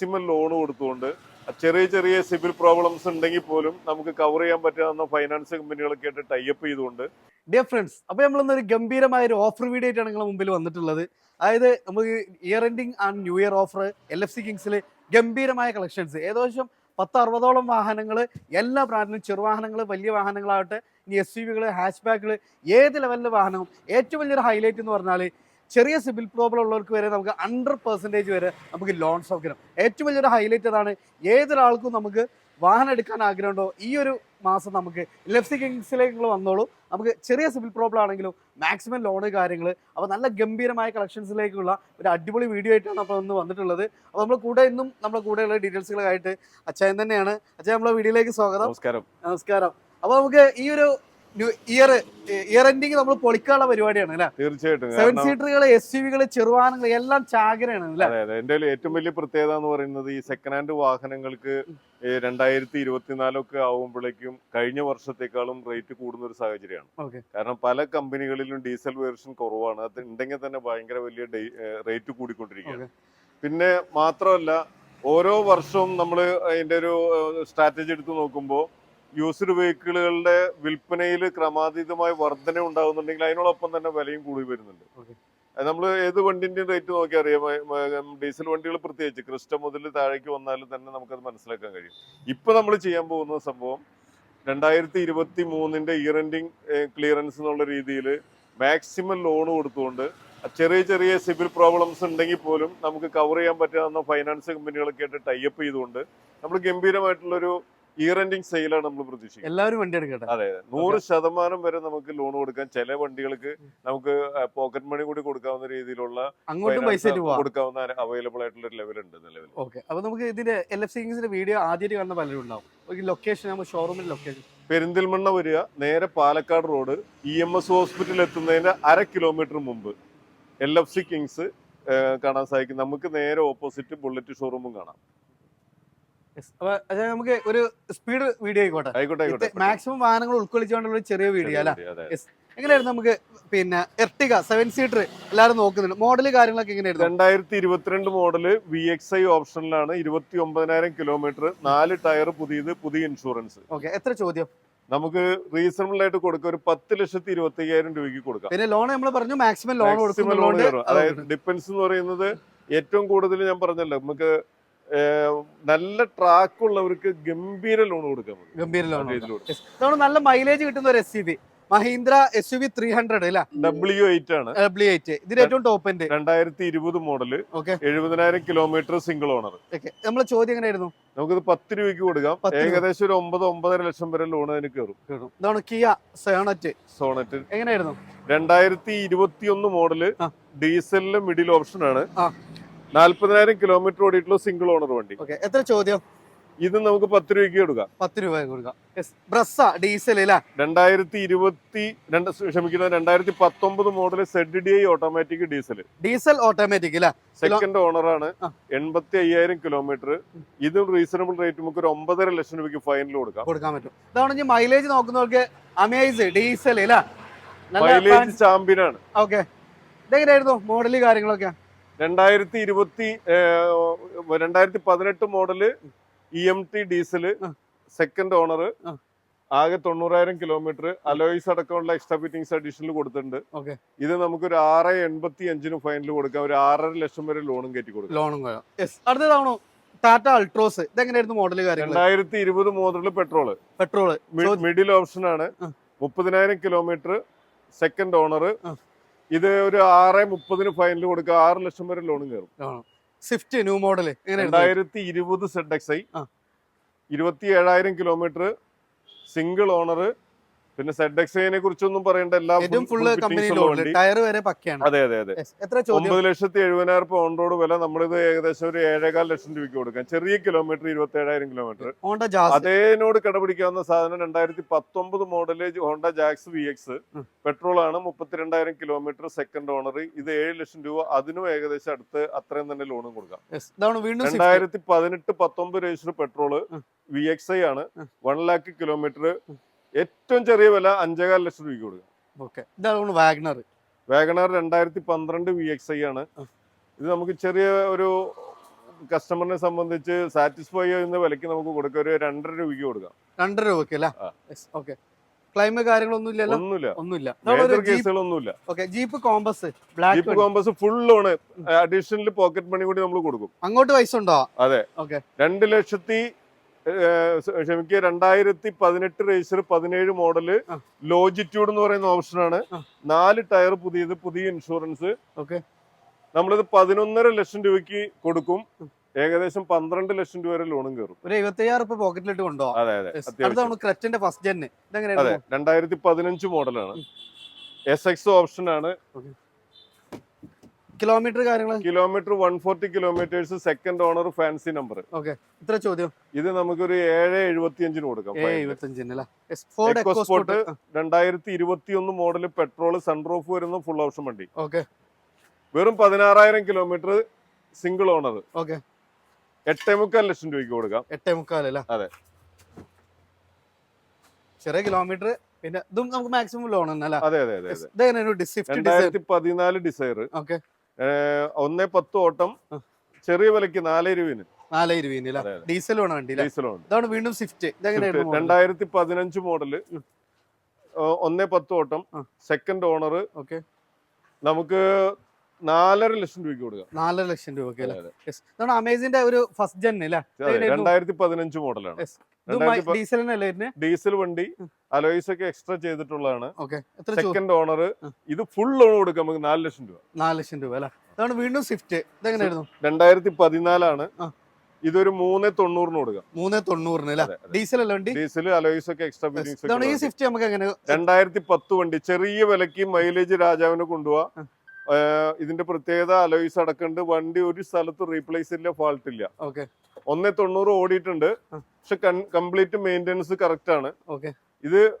Maximum loan കൊടുത്തുകൊണ്ട് ചെറിയ ചെറിയ സിവിൽ പ്രോബ്ലംസ് ഉണ്ടെങ്കിൽ പോലും നമുക്ക് കവർ ചെയ്യാൻ പറ്റാവുന്ന ഫൈനാൻസ് കമ്പനികളൊക്കെ ആയിട്ട് ടൈപ്പ് ചെയ്തുകൊണ്ട്. ഡിയർ ഫ്രണ്ട്സ് അപ്പോൾ നമ്മൾ ഒരു ഗംഭീരമായ ഒരു ഓഫർ വീഡിയോ ആയിട്ടാണ് നിങ്ങളുടെ മുമ്പിൽ വന്നിട്ടുള്ളത്. അതായത് നമുക്ക് year ending and new year offer L F C കിങ്സിൽ ഗംഭീരമായ കളക്ഷൻസ് ഏകദേശം പത്ത് അറുപതോളം വാഹനങ്ങൾ എല്ലാ ബ്രാൻഡിലും ചെറുവാഹനങ്ങൾ വലിയ വാഹനങ്ങളാവട്ടെ ഇനി എസ് യു വികൾ ഹാച്ച് ബാക്കുകൾ ഏത് ലെവലിലെ വാഹനവും ഏറ്റവും വലിയൊരു ഹൈലൈറ്റ് എന്ന് പറഞ്ഞാൽ ചെറിയ സിബിൽ പ്രോബ്ലം ഉള്ളവർക്ക് വരെ നമുക്ക് ഹൺഡ്രഡ് പെർസെന്റേജ് വരെ നമുക്ക് ലോൺ സൗകര്യം. ഏറ്റവും വലിയൊരു ഹൈലൈറ്റ് അതാണ് ഏതൊരാൾക്കും നമുക്ക് വാഹനം എടുക്കാൻ ആഗ്രഹമുണ്ടോ? ഈ ഒരു മാസം നമുക്ക് ലെഫ്റ്റ് കിങ്സിലേക്ക് നിങ്ങൾ വന്നോളൂ. നമുക്ക് ചെറിയ സിവിൽ പ്രോബ്ലം ആണെങ്കിലും മാക്സിമം ലോണ് കാര്യങ്ങൾ അപ്പോൾ നല്ല ഗംഭീരമായ കളക്ഷൻസിലേക്കുള്ള ഒരു അടിപൊളി വീഡിയോ ആയിട്ടാണ് അപ്പോൾ ഇന്ന് വന്നിട്ടുള്ളത്. അപ്പോൾ നമ്മൾ കൂടെ ഇന്നും നമ്മുടെ കൂടെയുള്ള ഡീറ്റെയിൽസുകളായിട്ട് അച്ഛൻ തന്നെയാണ്. അച്ഛൻ നമ്മളെ വീഡിയോയിലേക്ക് സ്വാഗതം. നമസ്കാരം. നമസ്കാരം. അപ്പോൾ നമുക്ക് ഈ ഒരു ഇയർ ഇയർ എൻഡിങ് നമ്മൾ പൊളിക്കാനുള്ള പരിപാടിയാണ് അല്ലെ? തീർച്ചയായിട്ടും. സെവൻ സീറ്ററുകൾ എസ് യു വികൾ ചെറുവാഹനങ്ങൾ എല്ലാം ചാകരയാണ് അതെ എന്റെ ഏറ്റവും വലിയ പ്രത്യേകത എന്ന് പറയുന്നത് ഈ സെക്കൻഡ് ഹാൻഡ് വാഹനങ്ങൾക്ക് രണ്ടായിരത്തി ഇരുപത്തിനാലൊക്കെ ആവുമ്പോഴേക്കും കഴിഞ്ഞ വർഷത്തെക്കാളും റേറ്റ് കൂടുന്ന ഒരു സാഹചര്യമാണ് കാരണം പല കമ്പനികളിലും ഡീസൽ വേർഷൻ കുറവാണ്. അത് ഉണ്ടെങ്കിൽ തന്നെ ഭയങ്കര വലിയ റേറ്റ് കൂടിക്കൊണ്ടിരിക്കുകയാണ്. പിന്നെ മാത്രമല്ല ഓരോ വർഷവും നമ്മൾ അതിന്റെ ഒരു സ്ട്രാറ്റജി എടുത്ത് നോക്കുമ്പോൾ യൂസ്ഡ് വെഹിക്കിളുകളുടെ വിൽപ്പനയിൽ ക്രമാതീതമായ വർധന ഉണ്ടാകുന്നുണ്ടെങ്കിൽ അതിനോടൊപ്പം തന്നെ വിലയും കൂടി വരുന്നുണ്ട്. നമ്മൾ ഏത് വണ്ടിന്റെ റേറ്റ് നോക്കി അറിയാം? ഡീസൽ വണ്ടികൾ പ്രത്യേകിച്ച് ക്രിസ്റ്റ മുതൽ താഴേക്ക് വന്നാലും തന്നെ നമുക്കത് മനസ്സിലാക്കാൻ കഴിയും. ഇപ്പൊ നമ്മൾ ചെയ്യാൻ പോകുന്ന സംഭവം രണ്ടായിരത്തി ഇരുപത്തി മൂന്നിന്റെ ഇയർ എൻഡിങ് ക്ലിയറൻസ് എന്നുള്ള രീതിയിൽ മാക്സിമം ലോൺ കൊടുത്തുകൊണ്ട് ചെറിയ ചെറിയ സിവിൽ പ്രോബ്ലംസ് ഉണ്ടെങ്കിൽ പോലും നമുക്ക് കവർ ചെയ്യാൻ പറ്റാവുന്ന ഫൈനാൻസ് കമ്പനികളൊക്കെ ആയിട്ട് ടൈപ്പ് ചെയ്തുകൊണ്ട് നമ്മൾ ഗംഭീരമായിട്ടുള്ളൊരു ഇയർ എൻഡിങ് സെയിലാണ് നമ്മൾ പ്രതീക്ഷിക്കുന്നത്. എല്ലാവരും വണ്ടി എടുക്കട്ടെ? അതെ നൂറ് ശതമാനം വരെ നമുക്ക് ലോൺ കൊടുക്കാൻ ചില വണ്ടികൾക്ക് നമുക്ക് പോക്കറ്റ് മണി കൂടി കൊടുക്കാവുന്ന രീതിയിലുള്ള അങ്ങോട്ടും പൈസ കൊടുക്കാവുന്ന അവൈലബിൾ ആയിട്ടുള്ള ലെവൽ ഉണ്ട് നിലവിൽ ഓക്കെ. അപ്പൊ നമുക്ക് ഇതിന്റെ എൽ എഫ് സിംഗിന്റെ വീഡിയോ ആദ്യമായിട്ട് കാണുന്ന പലരും ഉണ്ടാവും. ലൊക്കേഷൻ നമ്മൾ ഷോറൂമിന്റെ ലൊക്കേഷൻ പെരിന്തൽമണ്ണ വരിക നേരെ Palakkad road E M S hospital എത്തുന്നതിന്റെ അര കിലോമീറ്റർ മുമ്പ്. എൽ എഫ് സി കിങ്സ് കാണാൻ സാധിക്കും. നമുക്ക് നേരെ ഓപ്പോസിറ്റ് ബുള്ളറ്റ് ഷോറൂമും കാണാം. അപ്പൊ നമുക്ക് ഒരു സ്പീഡ് വീഡിയോ ആയിക്കോട്ടെ. മാക്സിമം വാഹനങ്ങൾ ഉൾക്കൊള്ളിച്ചുകൊണ്ടുള്ള ഒരു ചെറിയ വീഡിയോ അല്ല? എങ്ങനെയായിരുന്നു നമുക്ക് പിന്നെ എർട്ടിക സെവൻ സീറ്റർ എല്ലാവരും നോക്കുന്നുണ്ട്. മോഡൽ കാര്യങ്ങളൊക്കെ എങ്ങനെയായിരുന്നു? രണ്ടായിരത്തി ഇരുപത്തിരണ്ട് മോഡൽ വി എക്സ് ഐ ഓപ്ഷനിലാണ് ഇരുപത്തി ഒമ്പതിനായിരം കിലോമീറ്റർ നാല് ടയർ പുതിയത് പുതിയ ഇൻഷുറൻസ് ഓക്കെ എത്ര ചോദ്യം? നമുക്ക് റീസണബിൾ ആയിട്ട് കൊടുക്കാം. ഒരു പത്ത് ലക്ഷത്തി ഇരുപത്തി അയ്യായിരം രൂപയ്ക്ക് കൊടുക്കാം. പിന്നെ ലോൺ നമ്മൾ പറഞ്ഞു മാക്സിമം ലോൺ Maximum ലോൺ അതായത് ഡിപ്പെൻസ് എന്ന് പറയുന്നത് ഏറ്റവും കൂടുതൽ ഞാൻ പറഞ്ഞല്ലോ. നമുക്ക് നല്ല ട്രാക്ക് ഉള്ളവർക്ക് ഗംഭീര ലോൺ കൊടുക്കാൻ ഗംഭീര ലോൺ കൊടുക്കാം. ഇതാണ് നല്ല മൈലേജ് കിട്ടുന്ന ഒരു S Mahindra S U V three hundred അല്ല? ഡബ്ല്യു എയ്റ്റ് ആണ്. ഡബ്ല്യു എയ്റ്റ് ഇതിന് ഏറ്റവും ടോപ്പ് എൻഡ് രണ്ടായിരത്തി ഇരുപത് മോഡൽ എഴുപതിനായിരം കിലോമീറ്റർ സിംഗിൾ ഓണർ ഓക്കെ നമ്മളെ ചോദ്യം എങ്ങനെയായിരുന്നു? നമുക്കിത് പത്ത് രൂപയ്ക്ക് കൊടുക്കാം. ഏകദേശം ഒരു ഒമ്പത് ഒമ്പതര ലക്ഷം വരെ ലോൺ അതിന് കയറും ഇതാണ് കിയ സോണറ്റ് സോണറ്റ് എങ്ങനെയായിരുന്നു? രണ്ടായിരത്തി ഇരുപത്തി ഒന്ന് മോഡൽ ഡീസലിലെ മിഡിൽ ഓപ്ഷൻ ആണ്. നാല്പതിനായിരം കിലോമീറ്റർ ഓടിയിട്ടുള്ള സിംഗിൾ ഓണർ വണ്ടി. എത്ര ചോദ്യം? ഇത് നമുക്ക് പത്ത് രൂപയ്ക്ക് കൊടുക്കാം. പത്ത് രൂപ കൊടുക്കാം. ബ്രസ്സ ഡീസൽ അല്ല രണ്ടായിരത്തി ഇരുപത്തി രണ്ട് ക്ഷമിക്കുന്നത് രണ്ടായിരത്തി പത്തൊമ്പത് model Z D I automatic diesel diesel automatic അല്ല സെക്കൻഡ് ഓണർ ആണ്. എൺപത്തി അയ്യായിരം കിലോമീറ്റർ ഇതും റീസണബിൾ റേറ്റ് നമുക്ക് ഒരു ഒമ്പതര ലക്ഷം രൂപയ്ക്ക് ഫൈനൽ കൊടുക്കാം. കൊടുക്കാൻ പറ്റും. ഇതാണ് മൈലേജ് നോക്കുന്നവർക്ക് അമേസ് ഡീസൽ അല്ല മൈലേജ് ചാമ്പ്യൻ ആണ് ഓക്കെ ഇതെങ്ങനെയായിരുന്നു മോഡൽ കാര്യങ്ങളൊക്കെ? രണ്ടായിരത്തി ഇരുപത്തി രണ്ടായിരത്തി പതിനെട്ട് model E M T diesel second owner ആകെ തൊണ്ണൂറായിരം കിലോമീറ്റർ അലോയ്സ് അടക്കമുള്ള എക്സ്ട്രാ ഫിറ്റിംഗ്സ് അഡീഷണൽ കൊടുത്തിട്ടുണ്ട്. ഓക്കെ. ഇത് നമുക്കൊരു ആറ് എൺപത്തി അഞ്ചിന് ഫൈനൽ കൊടുക്കാം. ഒരു ആറര ലക്ഷം വരെ ലോണും കയറ്റി കൊടുക്കാം. ലോണും അടുത്തതാണോ? ടാറ്റ അൾട്രോസ് ഇതെങ്ങനെയായിരുന്നു മോഡൽ രണ്ടായിരത്തി ഇരുപത് model petrol petrol middle option ആണ്. മുപ്പതിനായിരം കിലോമീറ്റർ സെക്കൻഡ് ഓണർ. ഇത് ഒരു ആറ് മുപ്പതിന് ഫൈനൽ കൊടുക്കുക. ആറ് ലക്ഷം വരെ ലോൺ കയറും സ്വിഫ്റ്റ് ന്യൂ മോഡൽ രണ്ടായിരത്തി ഇരുപത് സെഡ് എക്സ് ഐ ഇരുപത്തി ഏഴായിരം കിലോമീറ്റർ സിംഗിൾ ഓണർ പിന്നെ സെഡ് എക്സിനെ കുറിച്ചൊന്നും പറയേണ്ട എല്ലാ full കമ്പനി. ടയർ വരെ പക്കയാണ്. അതെ അതെ അതെ. എത്ര ഒമ്പത് ലക്ഷത്തി എഴുപതിനായിരം രൂപ ഓൺ റോഡ് വില. നമ്മളിത് ഏകദേശം ഒരു ഏഴേകാൽ ലക്ഷം രൂപയ്ക്ക് കൊടുക്കാം. ചെറിയ കിലോമീറ്റർ ഇരുപത്തി ഏഴായിരം കിലോമീറ്റർ അതേനോട് കടപിടിക്കാവുന്ന സാധനം രണ്ടായിരത്തി പത്തൊമ്പത് മോഡൽ ഹോണ്ട ജാക്സ് വി എക്സ് പെട്രോൾ ആണ് മുപ്പത്തിരണ്ടായിരം കിലോമീറ്റർ സെക്കൻഡ് ഓണർ ഇത് ഏഴ് ലക്ഷം രൂപ. അതിനും ഏകദേശം അടുത്ത് അത്രയും തന്നെ ലോണും കൊടുക്കാം. രണ്ടായിരത്തി പതിനെട്ട് പത്തൊമ്പത് register petrol V X I ആണ്. വൺ ലാക്ക് കിലോമീറ്റർ ഏറ്റവും ചെറിയ വില അഞ്ചേകാൽ ലക്ഷം രൂപയ്ക്ക് കൊടുക്കാം. ഓക്കെ. ഇതാണ് വാഗ്നർ വാഗണാർ. രണ്ടായിരത്തി പന്ത്രണ്ട് വി എക്സ് ഐ ആണ്. ഇത് നമുക്ക് ചെറിയ ഒരു കസ്റ്റമറിനെ സംബന്ധിച്ച് സാറ്റിസ്ഫൈ ചെയ്യുന്ന വിലക്ക് നമുക്ക് കൊടുക്കാം. ഒരു രണ്ടര രൂപയ്ക്ക് കൊടുക്കാം. രണ്ടര രൂപയ്ക്ക് അല്ലേ. ഓക്കെ. ക്ലൈമ് കാര്യങ്ങളൊന്നും ഇല്ലല്ലോ? ഒന്നുമില്ല. ഒന്നുമില്ല. Major കേസുകളൊന്നുമില്ല okay. Jeep Compass Jeep Compass full loan additional pocket money കൂടി നമ്മൾ കൊടുക്കും. അങ്ങോട്ട് പൈസ ഉണ്ടോ? അതെ. ഓക്കെ. രണ്ട് ലക്ഷത്തി ക്ഷമിക്കുക രണ്ടായിരത്തി പതിനെട്ട് രജിസ്റ്റർ പതിനേഴ് മോഡൽ. ലോജിറ്റ്യൂഡ് എന്ന് പറയുന്ന ഓപ്ഷനാണ് ആണ്. നാല് ടയർ പുതിയത് പുതിയ ഇൻഷുറൻസ് ഓക്കെ. നമ്മളിത് പതിനൊന്നര ലക്ഷം രൂപയ്ക്ക് കൊടുക്കും. ഏകദേശം പന്ത്രണ്ട് ലക്ഷം രൂപ വരെ ലോണും കയറും. ഒരു എഴുപത്തയ്യായിരം പോക്കറ്റിലിട്ട് കൊണ്ടോ അതെ ക്രെറ്റിന്റെ ഫസ്റ്റ് അതെ ഇതെങ്ങനെയായിരുന്നു രണ്ടായിരത്തി പതിനഞ്ച് മോഡലാണ് എസ് എക്സ് ഓപ്ഷൻ ആണ്. കിലോമീറ്റർ കാര്യങ്ങൾ kilometre one forty kilometres second owner fancy number okay. ഇത്ര ചോദ്യം. ഇത് നമുക്കൊരു ഏഴ് എഴുപത്തി അഞ്ചിന് കൊടുക്കാം എക്കോസ്പോർട്ട് രണ്ടായിരത്തി ഇരുപത്തി ഒന്ന് മോഡൽ പെട്രോൾ സൺറൂഫ് വരുന്ന ഫുൾ ഓപ്ഷൻ വണ്ടി. ഓക്കെ. വെറും പതിനാറായിരം കിലോമീറ്റർ സിംഗിൾ ഓണർ ഓക്കെ. എട്ടേ മുക്കാൽ ലക്ഷം രൂപയ്ക്ക് കൊടുക്കാം. എട്ടേ അല്ല? അതെ. ചെറിയ കിലോമീറ്റർ പിന്നെ ഇതും നമുക്ക് മാക്സിമം ലോൺ തന്നെ അല്ലേ? അതെ അതെ അതെ അതെ. Dzire okay. ഒന്നേ പത്ത് ഓട്ടം. ചെറിയ വിലക്ക് നാലേ രൂപന് നാലേ അതെ. ഡീസൽ വേണം വണ്ടി അല്ലേ ഇതാണ് വീണ്ടും സ്വിഫ്റ്റ്. രണ്ടായിരത്തി പതിനഞ്ച് മോഡൽ. ഒന്നേ പത്ത് ഓട്ടം സെക്കൻഡ് ഓണർ ഓക്കെ. നമുക്ക് നാലര ലക്ഷം രൂപയ്ക്ക് കൊടുക്കാം. നാലര ലക്ഷം രൂപ അമേസിന്റെ ഒരു ഫസ്റ്റ് ജെൻ അല്ലേ രണ്ടായിരത്തി പതിനഞ്ച് മോഡലാണ് ഡീസൽ വണ്ടി. അലോയ്സ് ഒക്കെ എക്സ്ട്രാ ചെയ്തിട്ടുള്ളതാണ്. സെക്കൻഡ് ഓണർ ഇത് ഫുൾ ലോൺ കൊടുക്കാം നമുക്ക് നാല് ലക്ഷം രൂപ. നാല് ലക്ഷം രൂപ അല്ലേ? വീണ്ടും സ്വിഫ്റ്റ് ഇതെങ്ങനെയായിരുന്നു? രണ്ടായിരത്തി പതിനാലാണ്. ഇതൊരു മൂന്ന് തൊണ്ണൂറിന് കൊടുക്കാം. മൂന്ന് തൊണ്ണൂറിന്. ഡീസൽ അല്ല വണ്ടി? ഡീസൽ അലോയ്സ് ഒക്കെ എക്സ്ട്രാ ഈ ഫിറ്റിംഗ്സ് സ്വിഫ്റ്റ് നമുക്ക് എങ്ങനെ രണ്ടായിരത്തി പത്ത് വണ്ടി ചെറിയ വിലക്ക് മൈലേജ് രാജാവിനെ കൊണ്ടുപോവാ. ഇതിന്റെ പ്രത്യേകത അലോയ്സ് അടക്കണ്ട്. വണ്ടി ഒരു സ്ഥലത്ത് റീപ്ലേസ് ഇല്ല ഫാൾട്ട് ഇല്ല. ഓക്കെ. ഒന്നേ തൊണ്ണൂറ് ഓടിയിട്ടുണ്ട്. പക്ഷെ കംപ്ലീറ്റ് മെയിന്റെനൻസ് കറക്റ്റ് ആണ്. ഓക്കെ. ഇത്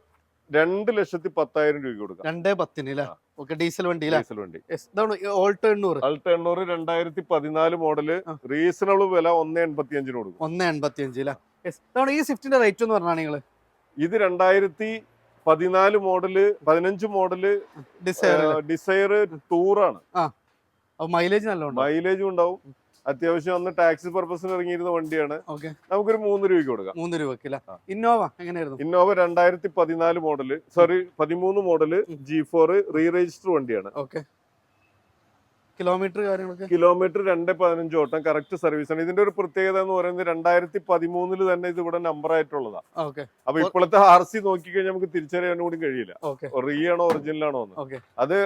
രണ്ട് ലക്ഷത്തി പത്തായിരം രൂപ കൊടുക്കാം. രണ്ടേ പത്തിന് ഓക്കെ ഡീസൽ വണ്ടി ഡീസൽ വണ്ടി. ഓൾട്ടോ എണ്ണൂറ്. അൾട്ടോ എണ്ണൂറ് രണ്ടായിരത്തി പതിനാല് മോഡൽ. റീസണബിൾ വില ഒന്ന് എൺപത്തി അഞ്ചിന് കൊടുക്കും. ഒന്ന് എൺപത്തി അഞ്ച് ഈ സ്വിഫ്റ്റിന്റെ റേറ്റ് എന്ന് പറഞ്ഞാൽ നിങ്ങൾ ഇത് രണ്ടായിരത്തി പതിനാല് മോഡൽ പതിനഞ്ച് മോഡൽ ഡിസൈർ ടൂറാണ്. മൈലേജ് നല്ല മൈലേജും ഉണ്ടാവും. അത്യാവശ്യം അന്ന് ടാക്സി പർപ്പസിന് ഇറങ്ങിയിരുന്ന വണ്ടിയാണ്. നമുക്കൊരു മൂന്ന് രൂപയ്ക്ക് കൊടുക്കാം. മൂന്ന് രൂപക്ക് ഇന്നോവ എങ്ങനെയായിരുന്നു? ഇന്നോവ രണ്ടായിരത്തി പതിനാല് മോഡൽ. സോറി പതിമൂന്ന് model G four re register വണ്ടിയാണ്. ഓക്കെ കിലോമീറ്റർ കാര്യങ്ങളൊക്കെ? കിലോമീറ്റർ രണ്ട് പതിനഞ്ച് ഓട്ടം കറക്റ്റ് സർവീസ് ആണ്. ഇതിന്റെ ഒരു പ്രത്യേകത എന്ന് പറയുന്നത് രണ്ടായിരത്തി പതിമൂന്നിൽ തന്നെ ഇത് ഇവിടെ നമ്പർ ആയിട്ടുള്ളതാ. ഓക്കെ അപ്പൊ ഇപ്പോഴത്തെ ആർ സി നോക്കിക്കഴിഞ്ഞാൽ നമുക്ക് തിരിച്ചറിയാനും കൂടി കഴിയില്ല. ഓക്കെ റീ ആണോ ഒറിജിനൽ ആണോ എന്ന്. അത്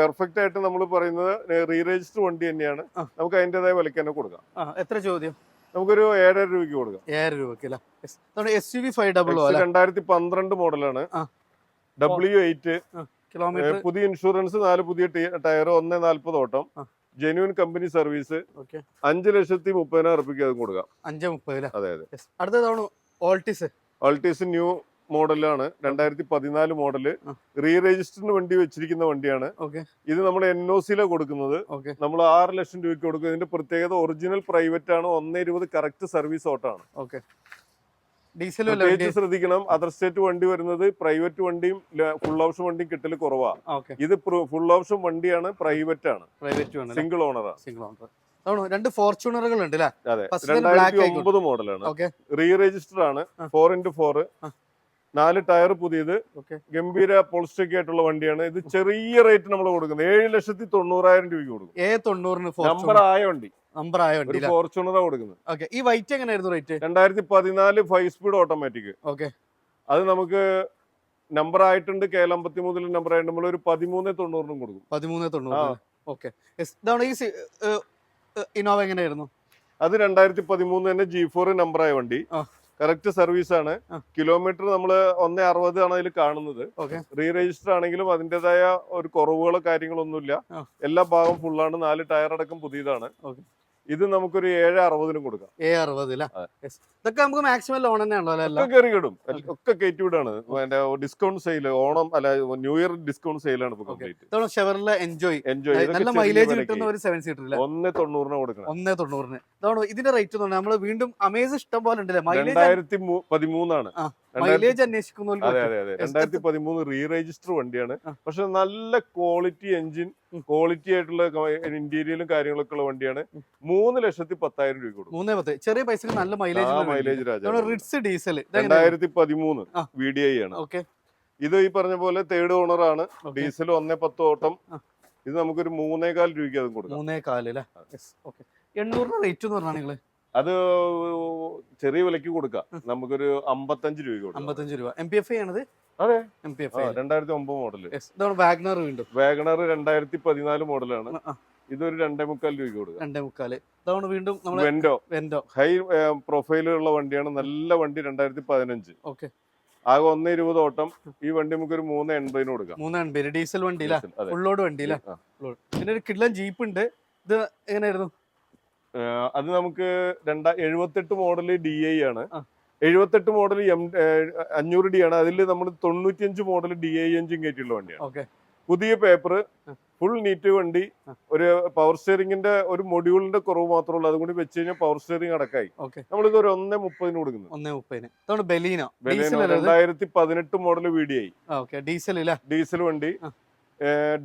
പെർഫെക്റ്റ് ആയിട്ട് നമ്മൾ പറയുന്നത് റീ രജിസ്റ്റർ വണ്ടി തന്നെയാണ്. നമുക്ക് അതിന്റേതായ വിലക്ക് തന്നെ കൊടുക്കാം. എത്ര ചോദ്യം? നമുക്കൊരു ഏഴര രൂപയ്ക്ക് കൊടുക്കാം. ഏഴര രൂപയ്ക്ക് അല്ലേ? Yes. ഇതാണ് S U V five double രണ്ടായിരത്തി പന്ത്രണ്ട് മോഡലാണ്. ഡബ്ല്യു എയ്റ്റ് കിലോമീറ്റർ പുതിയ ഇൻഷുറൻസ് നാല് പുതിയ ടയർ ഒന്ന് നാല്പത് ഓട്ടം. Genuine company service. ഓക്കെ. അഞ്ച് ലക്ഷത്തി മുപ്പതിനായിരം റുപ്യക്ക് അത് കൊടുക്കാം. അഞ്ച് മുപ്പത് അതെ അതെ. അടുത്തതാണ് ഓൾട്ടിസ്. അൾട്ടീസ് ന്യൂ മോഡലാണ്. രണ്ടായിരത്തി പതിനാല് മോഡൽ. റീ രജിസ്റ്ററിന് വണ്ടി വെച്ചിരിക്കുന്ന വണ്ടിയാണ്. ഓക്കെ. ഇത് നമ്മൾ എൻ ഒ സിയിലാണ് കൊടുക്കുന്നത്. നമ്മൾ ആറ് ലക്ഷം രൂപയ്ക്ക് കൊടുക്കും. ഇതിന്റെ പ്രത്യേകത ഒറിജിനൽ പ്രൈവറ്റ് ആണ് ഒന്നേ ഇരുപത് കറക്റ്റ് സർവീസ് ഓട്ടാണ് ഓക്കെ ഡീസലും അല്ല വണ്ടി പ്രത്യേകിച്ച് ശ്രദ്ധിക്കണം. അതർ സ്റ്റേറ്റ് വണ്ടി വരുന്നത് പ്രൈവറ്റ് വണ്ടിയും ഫുൾ ഓപ്ഷൻ വണ്ടിയും കിട്ടൽ കുറവാ. ഇത് ഫുൾ ഓപ്ഷൻ വണ്ടിയാണ് പ്രൈവറ്റ് ആണ്. പ്രൈവറ്റ് സിംഗിൾ ഓണറാണ് സിംഗിൾ ഓണർ രണ്ട് ഫോർച്യൂണറുകൾ ഉണ്ട് അതെ. രണ്ടായിരത്തി ഒമ്പത് മോഡലാണ്. റീ രജിസ്റ്റർ ആണ്. ഫോർ ഇന്റു ഫോർ നാല് ടയർ പുതിയത്. ഓക്കെ. ഗംഭീര പോളിസ്റ്റിക് ആയിട്ടുള്ള വണ്ടിയാണ്. ഇത് ചെറിയ റേറ്റ് നമ്മൾ കൊടുക്കുന്നത്. ഏഴ് ലക്ഷത്തി തൊണ്ണൂറായിരം രൂപയ്ക്ക് കൊടുക്കും. നമ്പർ ആയ വണ്ടി. നമ്പർ ആയ വണ്ടി അല്ലേ ഫോർച്യൂണറാണ് കൊടുക്കുന്നത്. ഓക്കെ ഈ വൈറ്റ് എങ്ങനെയായിരുന്നു റേറ്റ് രണ്ടായിരത്തി പതിനാല് ഫൈവ് സ്പീഡ് ഓട്ടോമാറ്റിക് ഓക്കെ അത് നമുക്ക് നമ്പർ ആയിട്ടുണ്ട് കെ എൽ അമ്പത്തി മൂന്നിൽ നമ്പർ ആയിട്ട് നമ്മൾ ഒരു പതിമൂന്ന് തൊണ്ണൂറിനും കൊടുക്കും. പതിമൂന്ന്. തൊണ്ണൂറ്. ഓക്കെ ഈ ഇന്നോവ എങ്ങനെയായിരുന്നു? അത് രണ്ടായിരത്തി പതിമൂന്ന് തന്നെ ജി ഫോർ നമ്പർ ആയ വണ്ടി. കറക്റ്റ് സർവീസ് ആണ്. കിലോമീറ്റർ നമ്മൾ ഒന്നേ അറുപത് ആണ് അതിൽ കാണുന്നത്. റീ രജിസ്റ്റർ ആണെങ്കിലും അതിന്റെതായ ഒരു കുറവുകളോ കാര്യങ്ങളൊന്നുമില്ല. ഒന്നുമില്ല എല്ലാ ഭാഗം ഫുള്ളാണ് നാല് ടയർ അടക്കം പുതിയതാണ്. ഇത് നമുക്കൊരു ഏഴ് അറുപതിനും കൊടുക്കാം. ഏഴ് അറുപത് ഇതൊക്കെ നമുക്ക് മാക്സിമം ലോൺ തന്നെയാണല്ലോ അല്ലെ? എല്ലാം ഒക്കെ കയറി കിടും. ഒക്കെ കയറ്റിവിടാണ് ഡിസ്കൗണ്ട് സെയിൽ ഓണം അല്ല ന്യൂ ഇയർ ഡിസ്കൗണ്ട് സെയിലാണ് ഇപ്പൊ. കംപ്ലീറ്റ് ഷെവറിലെ എൻജോയ് എൻജോയ് നല്ല മൈലേജ് കിട്ടുന്ന ഒരു സെവൻ സീറ്റർ ഒന്നേ തൊണ്ണൂറിന് കൊടുക്കണം. ഒന്നേ തൊണ്ണൂറിന്. ഇതാണ് ഇതിന്റെ റേറ്റ് നമ്മൾ വീണ്ടും അമേസ് ഇഷ്ടം പോലെ ഉണ്ടല്ലേ? രണ്ടായിരത്തി പതിമൂന്നാണ്. മൈലേജ് അന്വേഷിക്കുന്ന അതെ അതെ അതെ. രണ്ടായിരത്തി പതിമൂന്ന് റീ രജിസ്റ്റർ വണ്ടിയാണ് പക്ഷെ നല്ല ക്വാളിറ്റി എഞ്ചിൻ ക്വാളിറ്റി ആയിട്ടുള്ള ഇന്റീരിയലും കാര്യങ്ങളൊക്കെ ഉള്ള വണ്ടിയാണ്. മൂന്ന് ലക്ഷത്തി പത്തായിരം രൂപ കൊടുക്കും. മൂന്നേ പത്ത്. ചെറിയ പൈസക്ക് നല്ല മൈലേജ് മൈലേജ് രാജ. റിഡ്സ് ഡീസൽ രണ്ടായിരത്തി പതിമൂന്ന് വി ഡി ഐ ആണ്. ഓക്കെ. ഇത് ഈ പറഞ്ഞ പോലെ തേർഡ് ഓണർ ആണ്. ഡീസൽ ഒന്നേ പത്ത് ഓട്ടം. ഇത് നമുക്കൊരു മൂന്നേകാൽ രൂപയ്ക്ക് അതും കൊടുക്കാം. മൂന്നേകാൽ അല്ലേ? എണ്ണൂറിന് റേറ്റ് എന്ന് പറഞ്ഞാൽ നിങ്ങൾ? അത് ചെറിയ വിലക്ക് കൊടുക്കാം. നമുക്കൊരു അമ്പത്തഞ്ച് രൂപ കൊടുക്കാം. അമ്പത്തഞ്ച് രൂപ. എം പി എഫ് ആണത്? അതെ. എം പി ആ, എഫ് രണ്ടായിരത്തി ഒമ്പത് മോഡൽ ഇതാണ് വാഗ്നർ വീണ്ടും. വാഗ്നർ രണ്ടായിരത്തി പതിനാല് മോഡലാണ് ഇതൊരു രണ്ടേ മുക്കാൽ രൂപയ്ക്ക് കൊടുക്കാം. രണ്ടേ മുക്കാൽ. ഇതാണ് വീണ്ടും നമ്മൾ വെൻഡോ വെൻഡോ ഹൈ പ്രൊഫൈലുള്ള വണ്ടിയാണ്. നല്ല വണ്ടി രണ്ടായിരത്തി പതിനഞ്ച് ഓക്കെ ആകെ ഒന്ന് ഇരുപത് ഓട്ടം. ഈ വണ്ടി നമുക്ക് ഒരു മൂന്ന് എൺപതിന് കൊടുക്കാം. മൂന്ന് ഡീസൽ വണ്ടി അതെ. വണ്ടി പിന്നെ ഒരു കിഡ്ലൻ ജീപ്പ് ഉണ്ട്. ഇത് എങ്ങനെയായിരുന്നു? അത് നമുക്ക് രണ്ടാ എഴുപത്തെട്ട് മോഡൽ ഡി ഐ ആണ്. എഴുപത്തെട്ട് മോഡൽ എം അഞ്ഞൂറ് ഡി ആണ്. അതിൽ നമ്മൾ തൊണ്ണൂറ്റിയഞ്ച് മോഡൽ ഡി ഐ എഞ്ചും കയറ്റിയുള്ള വണ്ടിയാണ്. ഓക്കെ. പുതിയ പേപ്പർ ഫുൾ നീറ്റ് വണ്ടി ഒരു പവർ സ്റ്റിയറിംഗിന്റെ ഒരു മൊഡ്യൂളിന്റെ കുറവ് മാത്രമേ ഉള്ളൂ അതുകൊണ്ട് വെച്ച് കഴിഞ്ഞാൽ പവർ സ്റ്റിയറിംഗ് അടക്കായി. നമ്മളിത് ഒരു ഒന്നേ മുപ്പതിന് കൊടുക്കുന്നു. ഒന്നേ മുപ്പതിന്. ബെലീനോ. ബലേനോ? രണ്ടായിരത്തി പതിനെട്ട് model V D I diesel diesel വണ്ടി.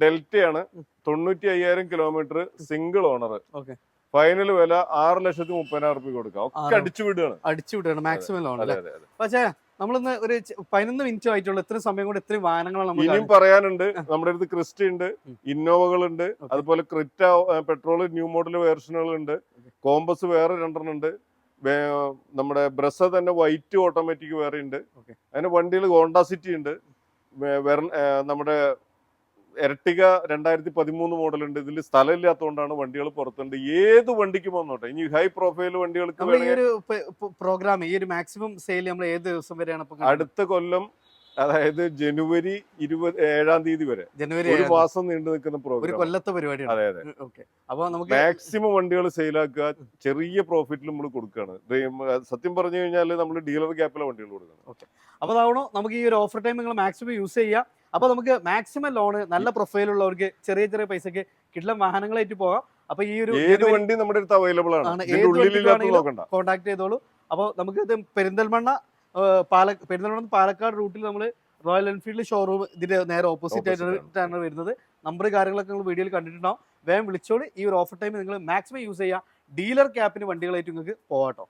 ഡെൽറ്റയാണ്. തൊണ്ണൂറ്റി അയ്യായിരം kilometre single owner okay. Final വില ആറ് ലക്ഷത്തി മുപ്പതിനായിരം റുപ്യ കൊടുക്കാം. ഒക്കെ. അടിച്ചു വിടുകയാണ്. അടിച്ചു വിടുകയാണ്. മാക്സിമം ലോൺ അല്ലേ? പക്ഷേ നമ്മളിന്ന് ഒരു പതിനൊന്ന് മിനിറ്റ് ആയിട്ടുള്ളൂ. ഇത്രയും സമയം കൊണ്ട് ഇത്രയും വാഹനങ്ങളാണ് ഇനിയും പറയാനുണ്ട്. നമ്മുടെ അടുത്ത് ക്രിസ്റ്റ ഉണ്ട് ഇന്നോവകൾ ഉണ്ട് അതുപോലെ ക്രിറ്റ പെട്രോൾ ന്യൂ മോഡൽ വേർഷനുകൾ ഉണ്ട് കോമ്പസ് വേറെ രണ്ടെണ്ണം ഉണ്ട് നമ്മുടെ ബ്രസ തന്നെ വൈറ്റ് ഓട്ടോമാറ്റിക് വേറെ ഉണ്ട്. അതിന് വണ്ടികൾ ഹോണ്ട സിറ്റി ഉണ്ട്. നമ്മുടെ എരട്ടിക രണ്ടായിരത്തി പതിമൂന്ന് മോഡലുണ്ട് ഉണ്ട്. സ്ഥലം ഇല്ലാത്തതുകൊണ്ടാണ് വണ്ടികൾ പുറത്തുണ്ട്. ഏത് വണ്ടിക്കും വന്നോട്ടെ. ഇനി ഹൈ പ്രൊഫൈൽ വണ്ടികൾക്ക് പ്രോഗ്രാം ഈ ഒരു മാക്സിമം സെയിൽ നമ്മൾ ഏത് ദിവസം വരെയാണ് അടുത്ത കൊല്ലം അതായത് ജനുവരി ഇരുപത് ഏഴാം തീയതി വരെ. ജനുവരി ഒരു മാസം നീണ്ടു നിൽക്കുന്ന പ്രോഗ്രാം കൊല്ലത്തെ പരിപാടി അതെ അതെ. ഓക്കെ. അപ്പൊ നമുക്ക് മാക്സിമം വണ്ടികൾ സെയിലാക്കുക ചെറിയ പ്രോഫിറ്റിൽ നമ്മൾ കൊടുക്കുകയാണ്. സത്യം പറഞ്ഞു കഴിഞ്ഞാൽ നമ്മൾ ഡീലർ ക്യാപ്പിലെ വണ്ടികൾ കൊടുക്കണം അപ്പൊ അതാവണോ നമുക്ക് ഈ ഒരു ഓഫർ ടൈം നിങ്ങൾ മാക്സിമം യൂസ് ചെയ്യുക അപ്പൊ നമുക്ക് മാക്സിമം ലോണ് നല്ല പ്രൊഫൈലുള്ളവർക്ക് ചെറിയ ചെറിയ പൈസക്ക് കിട്ടുന്ന വാഹനങ്ങളായിട്ട് പോകാം. അപ്പൊ ഈ ഒരു ഏത് വണ്ടി നമ്മുടെ അടുത്ത് അവൈലബിൾ ആണ്. കോൺടാക്ട് ചെയ്തോളൂ. അപ്പോൾ നമുക്ക് ഇത് പെരിന്തൽമണ്ണ പാല പെരുന്നാളം പാലക്കാട് റൂട്ടിൽ നമ്മൾ റോയൽ എൻഫീൽഡ് ഷോറൂം ഇതിന്റെ നേരെ ഓപ്പോസിറ്റ് ആയിട്ടാണ് വരുന്നത്. നമ്പർ കാര്യങ്ങളൊക്കെ നിങ്ങൾ വീഡിയോയിൽ കണ്ടിട്ടുണ്ടാവും. വേഗം വിളിച്ചോളി. ഈ ഒരു ഓഫർ ടൈം നിങ്ങൾ മാക്സിമം യൂസ് ചെയ്യുക ഡീലർ ക്യാപ്പിന് വണ്ടികളായിട്ട് നിങ്ങൾക്ക് പോകാട്ടോ